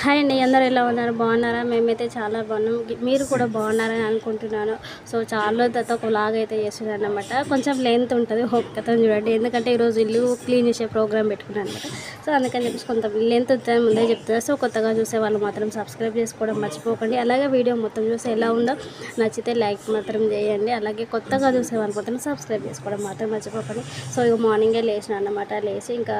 Hi అండి అందరూ ఎలా ఉన్నారు? బాగున్నారా? మేమైతే చాలా బాగున్నాం. మీరు కూడా బాగున్నారని అనుకుంటున్నాను. సో చాలా తర్వాత ఒక లాగ్ అయితే చేస్తున్నాను అనమాట కొంచెం లెంత్ ఉంటుంది కథ చూడండి. ఎందుకంటే ఈరోజు ఇల్లు క్లీన్ చేసే ప్రోగ్రామ్ పెట్టుకున్నాను అనమాట. సో అందుకని చెప్పేసి కొంత లెంత్ ఉంటుందని ముందే చెప్తున్నా సో కొత్తగా చూసే వాళ్ళు మాత్రం సబ్స్క్రైబ్ చేసుకోవడం మర్చిపోకండి. అలాగే వీడియో మొత్తం చూసి ఎలా ఉందో నచ్చితే లైక్ మాత్రం చేయండి. అలాగే కొత్తగా చూసే వాళ్ళు మాత్రం సబ్స్క్రైబ్ చేసుకోవడం మాత్రం మర్చిపోకండి. సో ఇక మార్నింగే లేచిన అనమాట లేచి ఇంకా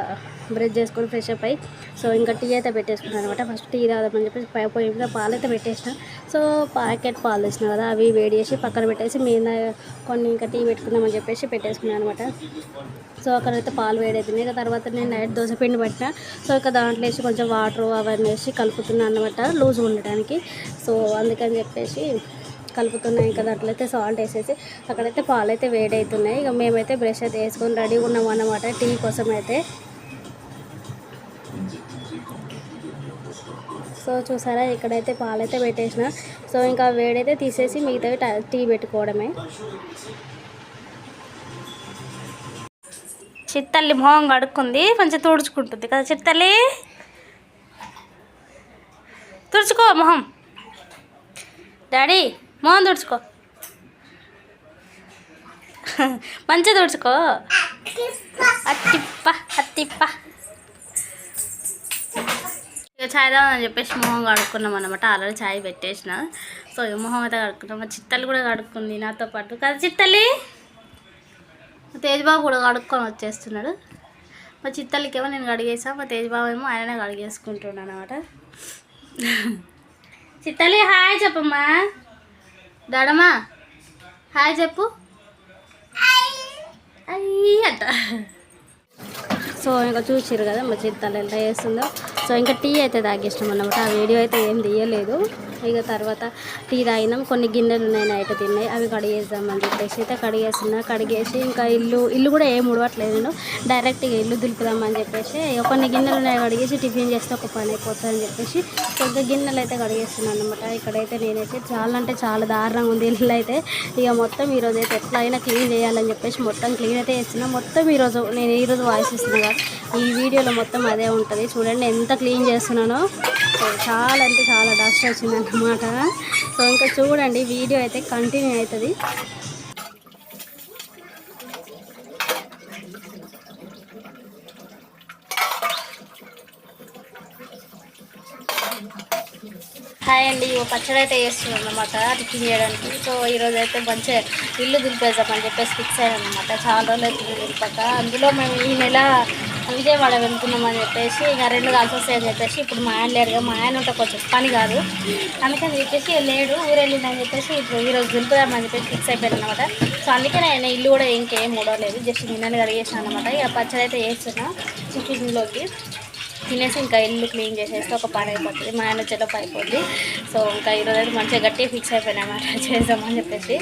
బ్రష్ చేసుకొని ఫ్రెష్ అప్ అయ్యి సో ఇంకా టీ అయితే పెట్టేసుకున్నాను అనమాట ఫస్ట్ టీ తాగదామని చెప్పేసి పై పొయ్యి మీద పాలు అయితే పెట్టేసిన. సో ప్యాకెట్ పాలు వేసిన కదా అవి వేడి చేసి పక్కన పెట్టేసి మీద కొన్ని ఇంకా టీ పెట్టుకుందామని చెప్పేసి పెట్టేసుకున్నాను అనమాట సో అక్కడైతే పాలు వేడవుతున్నాయి ఇక తర్వాత నేను నైట్ దోశ పిండి పట్టిన. సో ఇక దాంట్లో వేసి కొంచెం వాటర్ అవన్నీ వేసి కలుపుతున్నాను అనమాట లూజ్ ఉండడానికి సో అందుకని చెప్పేసి కలుపుతున్నాయి ఇంకా దాంట్లో అయితే సాల్ట్ వేసేసి అక్కడైతే పాలు అయితే వేడవుతున్నాయి ఇక మేమైతే బ్రష్ అయితే వేసుకొని రెడీగా ఉన్నాం అన్నమాట టీ కోసం అయితే. సో చూసారా ఇక్కడైతే పాలైతే పెట్టేసిన. సో ఇంకా వేడైతే తీసేసి మిగతావి టీ పెట్టుకోవడమే. చిత్తల్లి మొహం కడుక్కుంది కొంచెం తుడుచుకుంటుంది కదా చిత్తల్లి. తుడుచుకో మొహం. డాడీ మొహం తుడుచుకో. మంచిగా తుడుచుకో. అత్తిప్ప అత్తిప్ప. ఇక చాయ్ తాగని చెప్పేసి మొహం కడుక్కున్నాం అనమాట ఆల్రెడీ చాయ్ పెట్టేసిన. సో ఈ మొహం అయితే కడుక్కున్నాం. మా చిత్తల్లి కూడా కడుక్కుంది నాతో పాటు. కదా చిత్తల్లి? మా తేజ్బాబు కూడా కడుక్కొని వచ్చేస్తున్నాడు. మా చిత్తల్లికేమో నేను కడిగేసా మా తేజ్బాబు ఏమో ఆయననే కడిగేసుకుంటున్నాను అనమాట చిత్తల్లి హాయ్ చెప్పమ్మా. డాడమ్మా హాయ్ చెప్పు. అయ్యి అంట. సో ఇంకా చూసిరు కదా మా చిత్తాలు ఎంత వేస్తుందో సో ఇంకా టీ అయితే తాగేసినాం అన్నమాట. ఆ వీడియో అయితే ఏం తీయలేదు. ఇక తర్వాత టీ తాగినాం. కొన్ని గిన్నెలు ఉన్నాయి నైట్ తిన్నాయి. అవి కడిగేద్దామని చెప్పేసి అయితే కడిగేస్తున్నా. కడిగేసి ఇంకా ఇల్లు ఇల్లు కూడా ఏం ఉడవట్లేదు నేను. డైరెక్ట్గా ఇల్లు దులుపుదామని చెప్పేసి కొన్ని గిన్నెలు ఉన్నాయి కడిగేసి టిఫిన్ చేస్తే ఒక పని అయిపోతుందని చెప్పేసి కొంత గిన్నెలు అయితే కడిగేస్తున్నాను అనమాట ఇక్కడైతే నేనైతే చాలా అంటే చాలా దారుణంగా ఉంది ఇల్లు అయితే. ఇక మొత్తం ఈరోజు అయితే ఎట్లా అయినా క్లీన్ చేయాలని చెప్పేసి మొత్తం క్లీన్ అయితే చేస్తున్నా. మొత్తం ఈరోజు నేను ఈరోజు వాయిస్ ఇస్తున్నా ఈ వీడియోలో మొత్తం అదే ఉంటుంది. చూడండి ఎంత క్లీన్ చేస్తున్నానో. చాలా అంటే చాలా డస్ట్ వచ్చింది అన్నమాట. సో ఇంకా చూడండి వీడియో అయితే కంటిన్యూ అవుతుంది. హాయ్ అండి ఓ పచ్చడి అయితే చేస్తున్నాం అనమాట టిఫిన్ చేయడానికి. సో ఈరోజు అయితే మంచిగా ఇల్లు దులిపేద్దామని చెప్పేసి ఫిక్స్ అయ్యాను అనమాట చాలా రోజులు అవుతుంది దులిపాక. అందులో మేము ఈ నెల విజయవాడ వెళ్తున్నామని చెప్పేసి ఇక రెండు కలిసి వస్తాయని చెప్పేసి ఇప్పుడు మా ఆయన లేరుగా. మా ఆయన ఉంటే కొంచెం పని కాదు. అందుకని చెప్పేసి లేడు ఊరు వెళ్ళిందని చెప్పేసి ఇప్పుడు ఈరోజు దింపుదామని చెప్పేసి ఫిక్స్ అయిపోయాను అనమాట సో అందుకే నేను ఇల్లు కూడా ఇంకేం మూడవలేదు జస్ట్ నిన్ననే కడిగేసాను అనమాట ఇక పచ్చడి అయితే వేస్తున్నా చికెన్లోకి తినేసి ఇంకా ఇల్లు క్లీన్ చేసేస్తే ఒక పని అయిపోతుంది. మా ఆయన చెలపు అయిపోద్ది. సో ఇంకా ఈరోజు అయితే మంచిగా గట్టి ఫిక్స్ అయిపోయినా. అన్నమాట చేద్దామని చెప్పేసి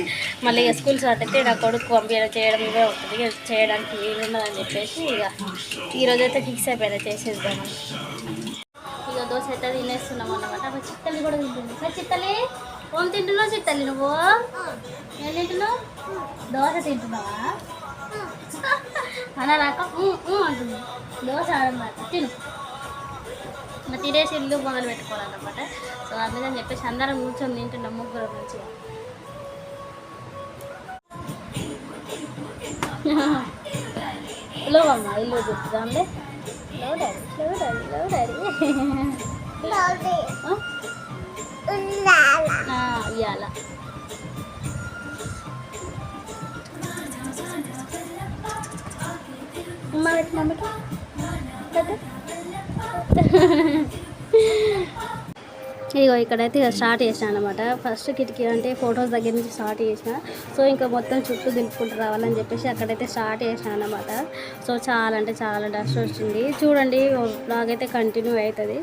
మళ్ళీ ఇక స్కూల్ స్టార్ట్ అయితే నా కొడుకు పంపించడం చేయడం ఇవే ఉంటుంది. ఇక చేయడానికి వీలు ఉండదని చెప్పేసి ఇక ఈరోజు అయితే ఫిక్స్ అయిపోయినా చేసేద్దామని. ఇక దోశ అయితే తినేస్తున్నాం అనమాట మా చిత్తల్లి కూడా తింటుంది. సార్ చిత్తల్లి ఓం తింటున్నావు చిత్తల్లి నువ్వు? ఏం తింటున్నావు? దోశ తింటున్నావా? అలా రాక అంటుంది. దోశ ఆడమాట తిను. ఇంకా తినేసి ఇల్లు మొదలు పెట్టుకోవాలన్నమాట. సో అందుకని చెప్పేసి అందరం కూర్చొని తింటున్నాం ముగ్గురు మంచిగా. లో అమ్మ ఇల్లు చూద్దాంలే లో డాడీ లో డాడీ ఇదిగో ఇగో ఇక్కడైతే స్టార్ట్ చేసిన అనమాట ఫస్ట్ కిటికీ అంటే ఫొటోస్ దగ్గర నుంచి స్టార్ట్ చేసిన. సో ఇంకా మొత్తం చుట్టూ దింపుకుంటూ రావాలని చెప్పేసి అక్కడైతే స్టార్ట్ చేసిన అనమాట సో చాలా అంటే చాలా డస్ట్ వచ్చింది. చూడండి బ్లాగ్ అయితే కంటిన్యూ అవుతుంది.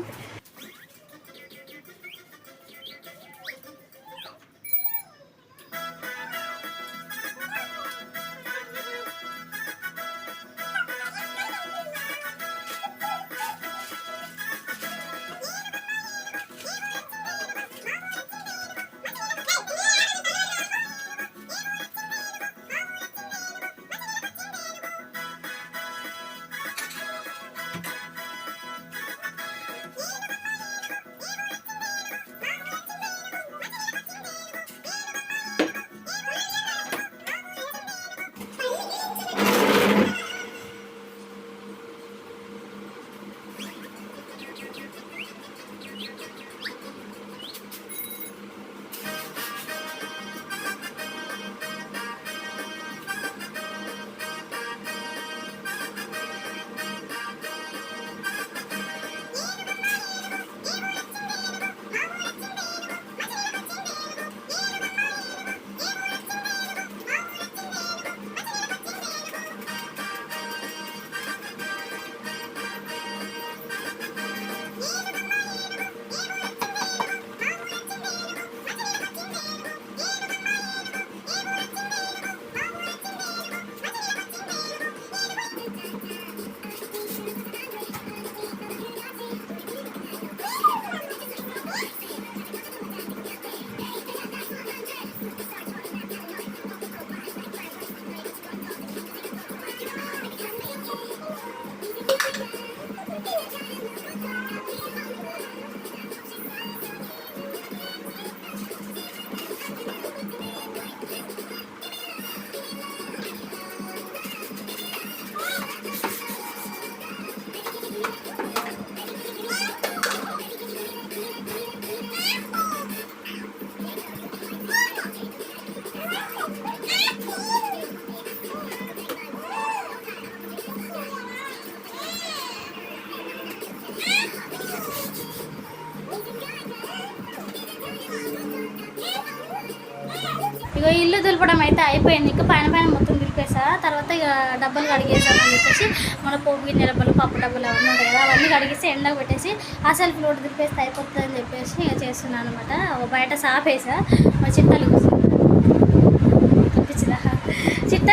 ఇల్లు దులపడం అయితే అయిపోయింది. ఇంకా పైన పైన మొత్తం దులిపేసా తర్వాత ఇక డబ్బులు కడిగేసామని చెప్పేసి మన పోపు గిన్నె డబ్బులు పప్పు డబ్బులు అవన్నీ ఉంటాయి కదా అవన్నీ కడిగేసి ఎండకు పెట్టేసి ఆ సెల్ఫ్ లోటు దులిపేస్తే అయిపోతుంది అని చెప్పేసి ఇక చేస్తున్నాను అనమాట బయట సాపేసా మా చిట్టాలు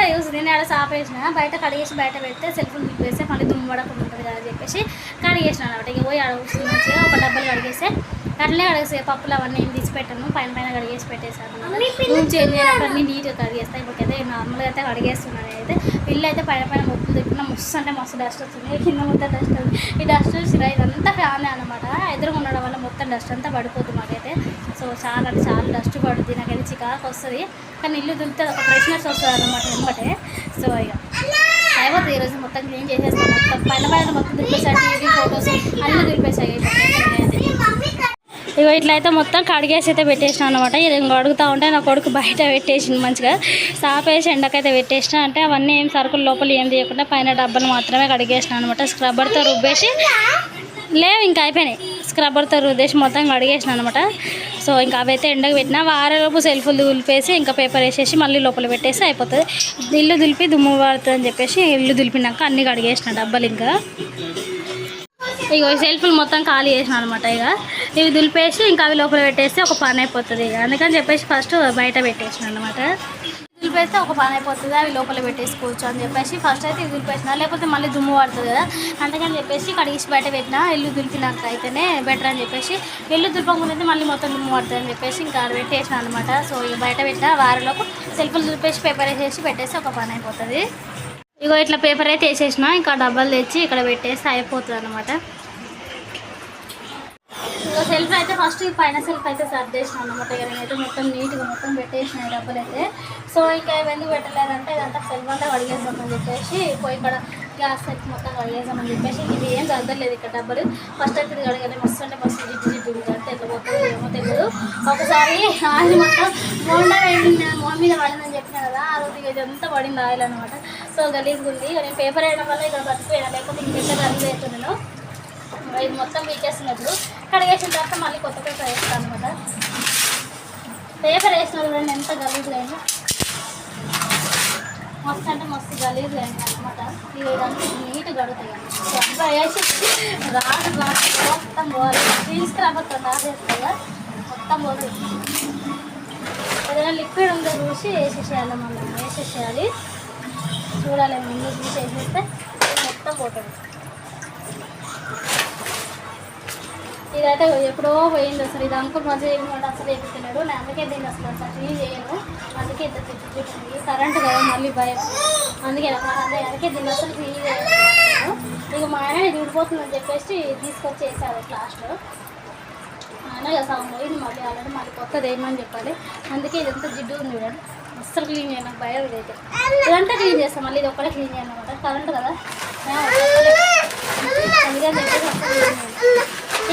చిట్టా యూస్ నేను ఆడ సాపేసిన బయట కడిగేసి బయట పెడితే సెల్ఫ్ దులిపేస్తే మళ్ళీ దుమ్ము పడకుండా ఉంటుంది కదా అని చెప్పేసి కడిగేసిన అనమాట ఇక పోయి మంచిగా ఒక డబ్బలు కడిగేస్తే అట్లే కడిగేసి పప్పులు అవన్నీ ఏం తీసి పెట్టాను పైన పైన కడిగేసి పెట్టేసాను చేంజ్ అన్ని నీట్గా కడిగేస్తాయి ఇప్పటికైతే నార్మల్గా అయితే కడిగేస్తున్నాను అయితే ఇల్లు అయితే పైన పైన మొత్తం తిప్పిన మస్తు అంటే మస్తు డస్ట్ వస్తుంది. కింద మొత్తం డస్ట్ ఈ డస్ట్ ఇదంతా ఫ్యాన్ అనమాట ఎదురుగా ఉండడం వల్ల మొత్తం డస్ట్ అంతా పడిపోతుంది మాకైతే. సో చాలా అంటే చాలా డస్ట్ పడుతుంది నాకైతే చికాకు వస్తుంది. కానీ ఇల్లు దులితే ఒక ఫ్రెష్నెస్ వస్తుంది అనమాట వెంబటే సో ఇక అయిపోతుంది ఈరోజు మొత్తం క్లీన్ చేసేస్తాను మొత్తం పైన పైన మొత్తం దులిపేసాయి టీవీ ఫొటోస్ అన్నీ దులిపేసాయి. ఇగో ఇట్లా అయితే మొత్తం కడిగేసి అయితే పెట్టేసిన అనమాట ఇది ఇంకో ఉంటే నా కొడుకు బయట పెట్టేసింది మంచిగా. సాపేసి ఎండకైతే పెట్టేసిన అంటే అవన్నీ ఏం సరుకులు లోపల ఏం తీయకుండా పైన డబ్బాలు మాత్రమే కడిగేసిన అనమాట స్క్రబ్బర్తో రుబ్బేసి లేవు ఇంకా అయిపోయినాయి. స్క్రబ్బర్తో రుద్దేసి మొత్తం కడిగేసిన అనమాట సో ఇంకా అవైతే ఎండకు పెట్టిన వారలోపు సెల్ఫులు దులిపేసి ఇంకా పేపర్ వేసేసి మళ్ళీ లోపల పెట్టేసి అయిపోతుంది. ఇల్లు దులిపి దుమ్ము పడుతుంది అని చెప్పేసి ఇల్లు దులిపినాక అన్నీ కడిగేసిన డబ్బాలు ఇంకా. ఇక సెల్ఫ్లు మొత్తం ఖాళీ చేసిన అనమాట ఇక ఇవి దులిపేసి ఇంకా అవి లోపల పెట్టేస్తే ఒక పని అయిపోతుంది ఇక అందుకని చెప్పేసి ఫస్ట్ బయట పెట్టేసిన అనమాట దులిపేస్తే ఒక పని అయిపోతుంది అవి లోపల పెట్టేసుకోవచ్చు అని చెప్పేసి ఫస్ట్ అయితే ఇవి దులిపేసిన లేకపోతే మళ్ళీ దుమ్ము పడుతుంది కదా. అందుకని చెప్పేసి కడిగేసి బయట పెట్టినా ఇల్లు దులిపినాక అయితేనే బెటర్ అని చెప్పేసి. ఇల్లు దులపకముందు మళ్ళీ మొత్తం దుమ్ము పడుతుంది అని చెప్పేసి ఇంకా పెట్టేసిన అనమాట సో ఇక బయట పెట్టిన వారిలోపు సెల్ఫ్లు దులిపేసి పేపర్ వేసేసి పెట్టేసి ఒక పని అయిపోతుంది. ఇగో ఇట్లా పేపర్ అయితే వేసేసిన ఇంకా డబ్బాలు తెచ్చి ఇక్కడ పెట్టేసి అయిపోతుంది అనమాట ఇంకా సెల్ఫ్ అయితే ఫస్ట్ పైన సెల్ఫ్ అయితే సర్దేసిన అనమాట ఇక నేనైతే మొత్తం నీట్గా మొత్తం పెట్టేసిన డబ్బులు అయితే. సో ఇంకా ఎందుకు పెట్టలేదంటే ఇదంతా సెల్ఫ్ అంతా కడిగేద్దామని చెప్పేసి పోయి ఇక్కడ గ్యాస్ సెట్ మొత్తం కడిగేద్దామని చెప్పేసి ఇది ఏం సర్దలేదు ఇక్కడ డబ్బులు. ఫస్ట్ అయితే ఇది కడగాలి మస్తు అంటే మస్తు జిడ్డు జిడ్డు ఉంది. అంటే వెళ్ళిపోతుంది ఏమో తెలియదు ఒకసారి ఆయిల్ మొత్తం మోండా వేయండి మొహం మీద పడిందని చెప్పిన కదా ఆ రోజు ఇదంతా అంతా పడింది ఆయిల్ అనమాట సో గలీజ్గా ఉంది. నేను పేపర్ వేయడం వల్ల ఇక్కడ బతికిపోయినా. లేకపోతే ఇంకెక్కడ గలీజ్ అవుతున్నాను ఇది మొత్తం వీకేస్తున్నప్పుడు కడిగేసిన తర్వాత మళ్ళీ కొత్త పేపర్ వేస్తాను అనమాట పేపర్ వేసిన చూడండి ఎంత గలీజ్గా మస్తు అంటే మస్తు గలీజ్గా అయింది అనమాట ఇక ఇదంతా నీట్గా కడుగుతాయి డబ్బా వేసి రాదు రాదు మొత్తం పోవాలి. తీసుకురాబోతుంది రాసేస్తుందా మొత్తం పోతుంది ఏదైనా లిక్విడ్ ఉందో చూసి వేసేసేయాలి మనం. వేసేసేయాలి. చూడాలి ముందు చూసి వేసేస్తే మొత్తం పోతుంది. ఇదైతే ఎప్పుడో పోయింది అసలు. ఇది అంకుల్ మధ్య ఏమన్నా అసలు ఎక్కుతున్నాడు నేను అందుకే దీన్ని అసలు అసలు క్లీన్ చేయను. అందుకే ఇంత తిట్టుకుంటుంది కరెంట్ కదా మళ్ళీ భయం. అందుకే అందుకే దీన్ని అసలు క్లీన్ చేయను. ఇక మా ఆయన ఇది ఊడిపోతుందని చెప్పేసి తీసుకొచ్చి వేసారు లాస్ట్లో ఆయన ఇక సగం పోయింది మళ్ళీ ఆల్రెడీ మళ్ళీ కొత్తది ఏమని చెప్పాలి. అందుకే ఇదంతా జిడ్డు ఉంది చూడండి. అస్సలు క్లీన్ చేయను. నాకు భయం ఇదైతే. ఇదంతా క్లీన్ చేస్తాం. మళ్ళీ ఇది ఒక్కడే క్లీన్ చేయను అనమాట కరెంట్ కదా. అందుకని చెప్పేసి అసలు.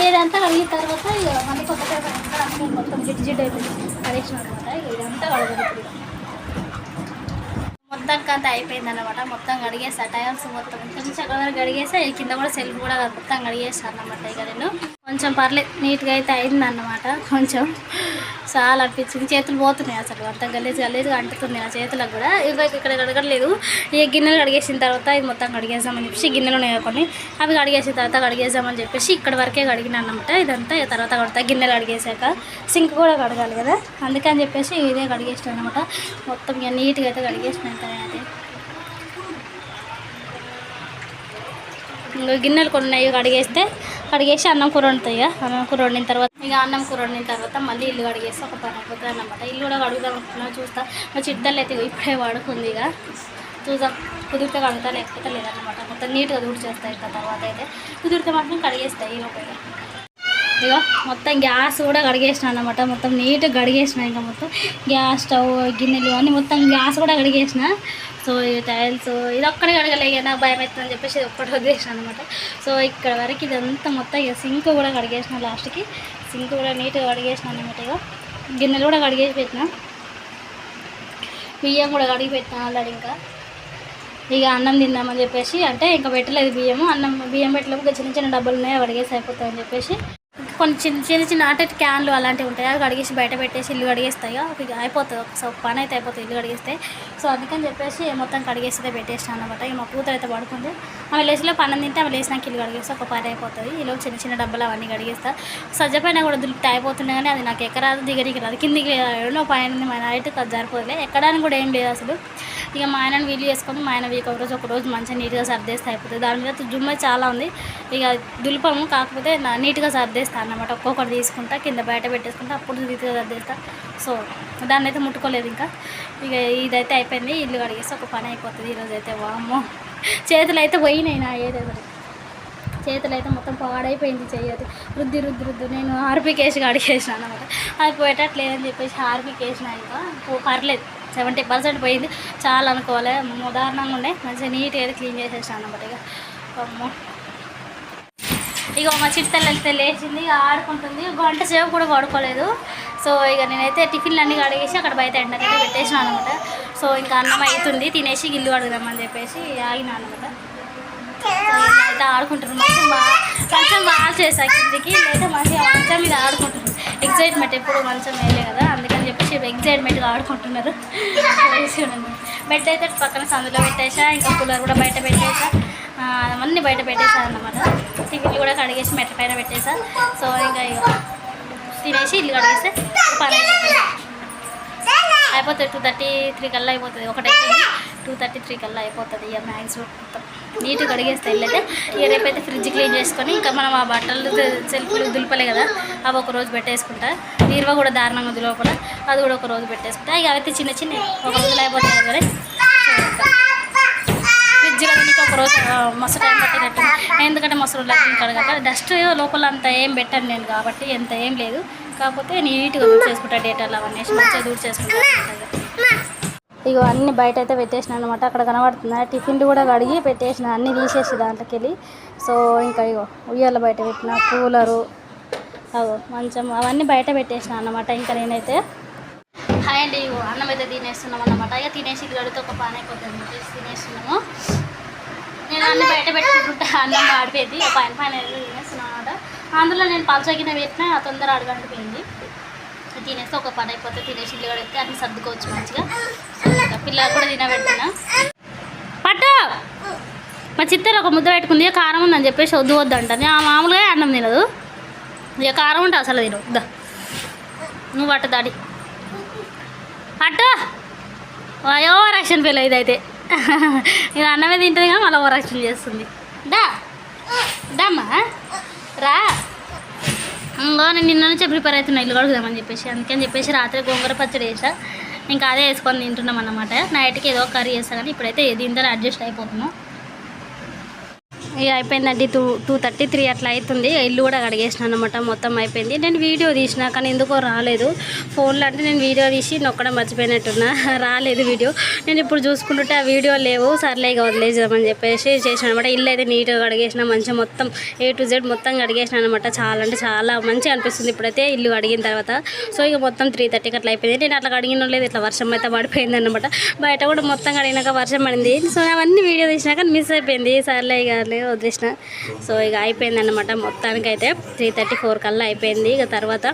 ఇదంతా కడిగిన తర్వాత ఇక మళ్ళీ కొత్త పేపర్ మొత్తం జిడ్ జిడ్ అయిపోయింది. కలెక్షన్ అనమాట ఇక ఇదంతా కడగదు మొత్తం కంత అయిపోయింది అనమాట మొత్తం కడిగేసా. టైల్స్ మొత్తం కొంచెం కలర్ కడిగేసా. కింద కూడా సెల్ఫ్ కూడా మొత్తం కడిగేసాను అనమాట ఇక నేను. కొంచెం పర్లేదు నీట్గా అయితే అయింది అన్నమాట కొంచెం చాలా అనిపించింది. చేతులు పోతున్నాయి అసలు. అంత గలీజ్ గలీజ్గా అంటుతుంది నా చేతులకు కూడా. ఇక ఇక్కడ కడగట్లేదు ఈ గిన్నెలు కడిగేసిన తర్వాత ఇది మొత్తం కడిగేసామని చెప్పేసి గిన్నెలు ఉన్నాయి కొన్ని. అవి కడిగేసిన తర్వాత కడిగేసామని చెప్పేసి ఇక్కడ వరకే కడిగిన అనమాట ఇదంతా తర్వాత కడతా. గిన్నెలు కడిగేసాక సింక్ కూడా కడగాలి కదా. అందుకని చెప్పేసి ఇదే కడిగేసాను అనమాట మొత్తం ఇక నీట్గా అయితే కడిగేసిన అయితే ఇంకా గిన్నెలు కొన్ని ఉన్నాయి కడిగేస్తే కడిగేసి అన్నం కూర వండుతాయి ఇక. అన్నం కూర వండిన తర్వాత ఇక అన్నం కూర వండిన తర్వాత మళ్ళీ ఇల్లు కడిగేస్తే ఒక పని అయిపోతుంది అనమాట ఇల్లు కూడా కడుగుదాం అనుకున్నా చూస్తా. మా చిట్టలు అయితే ఇప్పుడే పడుకుంది ఇక. చూద్దాం. కుదిరితే కడుగుతా లేకపోతే లేదన్నమాట. మొత్తం నీట్గా దూడి చేస్తాయి ఇక తర్వాత అయితే. కుదిరితే మాత్రం కడిగేస్తాయి ఈ లోపల. ఇగో మొత్తం గ్యాస్ కూడా కడిగేసిన అనమాట మొత్తం నీట్గా కడిగేసిన ఇంకా మొత్తం. గ్యాస్ స్టవ్ గిన్నెలు అన్నీ మొత్తం గ్యాస్ కూడా కడిగేసిన. సో ఈ టైల్స్ ఇది ఒక్కడే కడగలే భయం అవుతుందని చెప్పేసి ఇది ఒక్కటి వదిలేసిన అనమాట సో ఇక్కడ వరకు ఇదంతా మొత్తం ఇక సింక్ కూడా కడిగేసిన లాస్ట్కి. సింక్ కూడా నీట్గా కడిగేసిన అనమాట ఇక గిన్నెలు కూడా కడిగేసి పెట్టిన. బియ్యం కూడా కడిగి పెట్టిన ఆల్రెడీ ఇంకా. ఇక అన్నం తిందామని చెప్పేసి అంటే ఇంకా పెట్టలేదు బియ్యము. అన్నం బియ్యం పెట్టలేము ఇంకా చిన్న చిన్న డబ్బులు ఉన్నాయి అడిగేసి అయిపోతాయని చెప్పేసి. కొన్ని చిన్న చిన్న చిన్న అంటే క్యాన్లు అలాంటివి ఉంటాయి. అవి కడిగేసి బయట పెట్టేసి ఇల్లు కడిగేస్తాయి. ఇక అయిపోతుంది ఒక సో పని అయితే అయిపోతుంది ఇల్లు కడిగేస్తే. సో అందుకని చెప్పేసి మొత్తం కడిగేస్తే పెట్టేస్తాను అనమాట ఇక మా కూతురు అయితే పడుకుంది. ఆమె లేచిలో పన్నం తింటే ఆమె లేచినాక ఇల్లు కడిగేస్తే ఒక పని అయిపోతుంది. ఇలా చిన్న చిన్న డబ్బులు అవన్నీ కడిగేస్తా. సజ్జపైన కూడా దులిపితే అయిపోతుండే కానీ అది నాకు ఎక్కరాదు దిగరికి రాదు. కిందికి ఎన్నో పైన మా నైట్ అది సరిపోదులే. ఎక్కడానికి కూడా ఏం లేదు అసలు. ఇక మా ఆయనను వీలు చేసుకొని మా ఆయన వీక్ ఒక రోజు ఒక రోజు మంచిగా నీట్గా సర్దేస్తే అయిపోతుంది. దాని మీద జుమ్మ చాలా ఉంది. ఇక దులిపము. కాకపోతే నీట్గా సర్దేస్తాను అన్నమాట. ఒక్కొక్కటి తీసుకుంటా కింద బయట పెట్టేసుకుంటా అప్పుడు నీట్గా సో దాన్ని అయితే ముట్టుకోలేదు ఇంకా. ఇక ఇదైతే అయిపోయింది ఇల్లు కడిగేసి ఒక పని అయిపోతుంది ఈరోజు అయితే వామ్మో. చేతులు అయితే పోయినాయి నా ఏదైతే చేతులు అయితే మొత్తం పాడైపోయింది చెయ్యదు రుద్ది రుద్ది రుద్దు. నేను హార్పిక్ వేసి అడిగేసిన అనమాట అది పోయేటట్లేదని చెప్పేసి హార్పిక్ వేసిన ఇంకా. పర్లేదు. సెవెంటీ పర్సెంట్ పోయింది. చాలా అనుకోవాలి. ఉదాహరణంగా ఉండే. మంచిగా నీట్గా క్లీన్ చేసేసాను అనమాట ఇక. అమ్మో ఇక మా చిట్టలు వెళ్తే లేచింది ఆడుకుంటుంది. గంట సేపు కూడా పడుకోలేదు. సో ఇక నేనైతే టిఫిన్లు అన్నీ కడిగేసి అక్కడ బయట ఎండకైతే పెట్టేసినాను అనమాట సో ఇంకా అన్నం అవుతుంది తినేసి ఇల్లు అడుగుదామని చెప్పేసి ఆగినా అనమాట అయితే ఆడుకుంటారు మంచిగా బాగా కొంచెం బాగా చేసా కిందికి. లేదా మంచిగా మంచం మీద ఆడుకుంటున్నారు ఎగ్జైట్మెంట్ ఎప్పుడు మంచం వేయలే కదా అందుకని చెప్పేసి ఎగ్జైట్మెంట్గా ఆడుకుంటున్నారు. బెడ్ అయితే పక్కన సందులో పెట్టేసా ఇంకా కూలర్ కూడా బయట పెట్టేసా అవన్నీ బయట పెట్టేసా అన్నమాట. టిఫిన్లు కూడా కడిగేసి మెట్ల పైన పెట్టేసా. సో ఇంకా ఇక తినేసి ఇల్లు కడిగేస్తే పని అయిపోతుంది. టూ థర్టీ త్రీ కల్లా అయిపోతుంది. ఒకటైతే టూ థర్టీ త్రీ కల్లా అయిపోతుంది ఇక మ్యాక్సిమం మొత్తం. నీట్గా కడిగేస్తే వెళ్ళైతే ఇక రేపైతే ఫ్రిడ్జ్ క్లీన్ చేసుకొని ఇంకా మనం ఆ బట్టలు సెల్ఫ్లు దులపలే కదా అవి ఒక రోజు పెట్టేసుకుంటా. నీరువ కూడా దారుణంగా దులపల అది కూడా ఒక రోజు పెట్టేసుకుంటా. ఇక అవైతే చిన్న చిన్న ఒక రోజులో అయిపోతాయి కదా. రోజు మస్తు టైం పట్టినట్టు ఎందుకంటే మస్తు రోజులు కడగక డస్ట్ లోపల అంత ఏం పెట్టాను నేను కాబట్టి ఎంత ఏం లేదు. కాకపోతే నీట్గా దూర్ చేసుకుంటా డేటాలు అవన్నీ మంచిగా దూర్ చేసుకుంటా. ఇగో అన్ని బయట అయితే పెట్టేసిన అనమాట అక్కడ కనబడుతుంది? టిఫిన్లు కూడా కడిగి పెట్టేసిన అన్ని తీసేసి దాంట్లోకి వెళ్ళి సో ఇంకా ఇగో ఉయ్యాల బయట పెట్టిన కూలరు అగో మంచం అవన్నీ బయట పెట్టేసిన అన్నమాట ఇంకా నేనైతే. హాయ్ అండి ఇగో అన్నం అయితే తినేస్తున్నాం అన్నమాట. ఇక తినేసి గడితే ఒక పాన్ అయిపోతుంది తినేస్తున్నాము. నేను అన్ని బయట పెట్టుకుంటుంటా అన్నం ఆడిపోయింది ఒక పైన పైన ఏదో తినేస్తున్నాను అనమాట అందులో నేను పలచగిన పెట్టినా తొందర అడగంటిపోయింది. తినేస్తే ఒక పని అయిపోతే తినేసి ఇల్లు కడిగితే అన్ని సర్దుకోవచ్చు మంచిగా. పిల్లలు కూడా తినబెట్టిన. పట్టు! మా చిత్తలు ఒక ముద్ద పెట్టుకుంది కారం ఉందని చెప్పేసి వద్దు వద్దు నేను ఆ మామూలుగా అన్నం తినదు. ఇక కారం ఉంటే అసలు తినవు నువ్వు పట్టు దాడి. పట్టు! అయ్యో రక్షణ పిల్ల ఇదైతే నేను అన్నమే తింటుంది కానీ మళ్ళీ రక్షణ చేస్తుంది. దా. దమ్మా. రా. ఇంకో నేను నిన్న నుంచే ప్రిపేర్ అవుతున్నా ఇల్లు కడుగుదామని చెప్పేసి. అందుకని చెప్పేసి రాత్రి గోంగూర పచ్చడి వేసా ఇంకా అదే వేసుకొని తింటున్నాం అన్నమాట. నైట్కి ఏదో ఒక కర్రీ చేస్తా కానీ ఇప్పుడైతే దీంతో అడ్జస్ట్ అయిపోతున్నాం. ఇక అయిపోయిందండి. టూ టూ థర్టీ త్రీ అట్లా అవుతుంది ఇల్లు కూడా కడిగేసిన అనమాట మొత్తం అయిపోయింది. నేను వీడియో తీసిన కానీ ఎందుకో రాలేదు. ఫోన్లో అంటే నేను వీడియో తీసి నొక్కడం మర్చిపోయినట్టున్నా. రాలేదు వీడియో. నేను ఇప్పుడు చూసుకుంటుంటే ఆ వీడియో లేవు. సర్లే ఇక వదిలేసామని చెప్పేసి చేసిన అనమాట ఇల్లు అయితే నీట్గా కడిగేసిన మంచిగా మొత్తం ఏ టు జెడ్ మొత్తం కడిగేసిన అనమాట చాలా అంటే చాలా మంచిగా అనిపిస్తుంది ఇప్పుడైతే ఇల్లు కడిగిన తర్వాత. సో ఇక మొత్తం త్రీ థర్టీకి అట్లా అయిపోయింది. నేను అట్లా కడిగిన లేదు ఇట్లా వర్షం అయితే పడిపోయింది అనమాట బయట కూడా మొత్తం కడిగినాక వర్షం పడింది. సో అవన్నీ వీడియో తీసినాక మిస్ అయిపోయింది. సర్లే ఇక వదిలేసిన సో ఇక అయిపోయింది అనమాట మొత్తానికైతే త్రీ థర్టీ ఫోర్ కల్లా అయిపోయింది. ఇక తర్వాత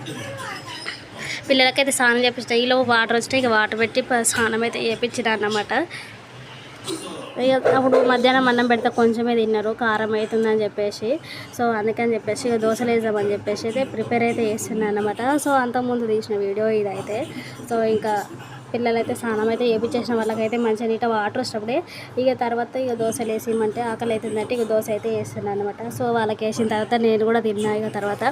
పిల్లలకైతే స్నానం చేపించిన ఈలో వాటర్ వచ్చినాయి. ఇక వాటర్ పెట్టి స్నానం అయితే చేపించిన అన్నమాట ఇక అప్పుడు మధ్యాహ్నం అన్నం పెడితే కొంచెమే తిన్నారు. కారం అవుతుందని చెప్పేసి. సో అందుకని చెప్పేసి ఇక దోశలు వేద్దామని చెప్పేసి అయితే ప్రిపేర్ అయితే చేస్తున్నాను అనమాట సో అంతకుముందు తీసిన వీడియో ఇదైతే. సో ఇంకా పిల్లలైతే స్నానం అయితే చేపించేసిన వాళ్ళకైతే మంచిగా నీట వాటర్ వచ్చినప్పుడే ఇక తర్వాత ఇక దోశలు వేసేయమంటే ఆకలి అవుతుందంటే ఇక దోశ అయితే వేస్తున్నాను అనమాట సో వాళ్ళకి వేసిన తర్వాత నేను కూడా తిన్నా ఇక తర్వాత.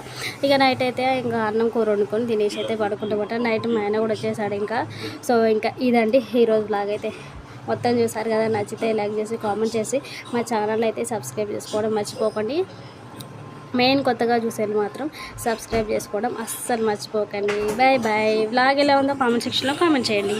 ఇక నైట్ అయితే ఇంకా అన్నం కూర వండుకొని తినేసి అయితే పడుకుంటామట. నైట్ మా ఆయన కూడా వచ్చేసాడు ఇంకా. సో ఇంకా ఇదండి ఈరోజు లాగైతే మొత్తం చూసారు కదా నచ్చితే లైక్ చేసి కామెంట్ చేసి మా ఛానల్ అయితే సబ్స్క్రైబ్ చేసుకోవడం మర్చిపోకండి. మెయిన్ కొత్తగా చూసేది మాత్రం సబ్స్క్రైబ్ చేసుకోవడం అస్సలు మర్చిపోకండి. బాయ్ బాయ్ వ్లాగ్ ఎలా ఉందో కామెంట్ సెక్షన్లో కామెంట్ చేయండి.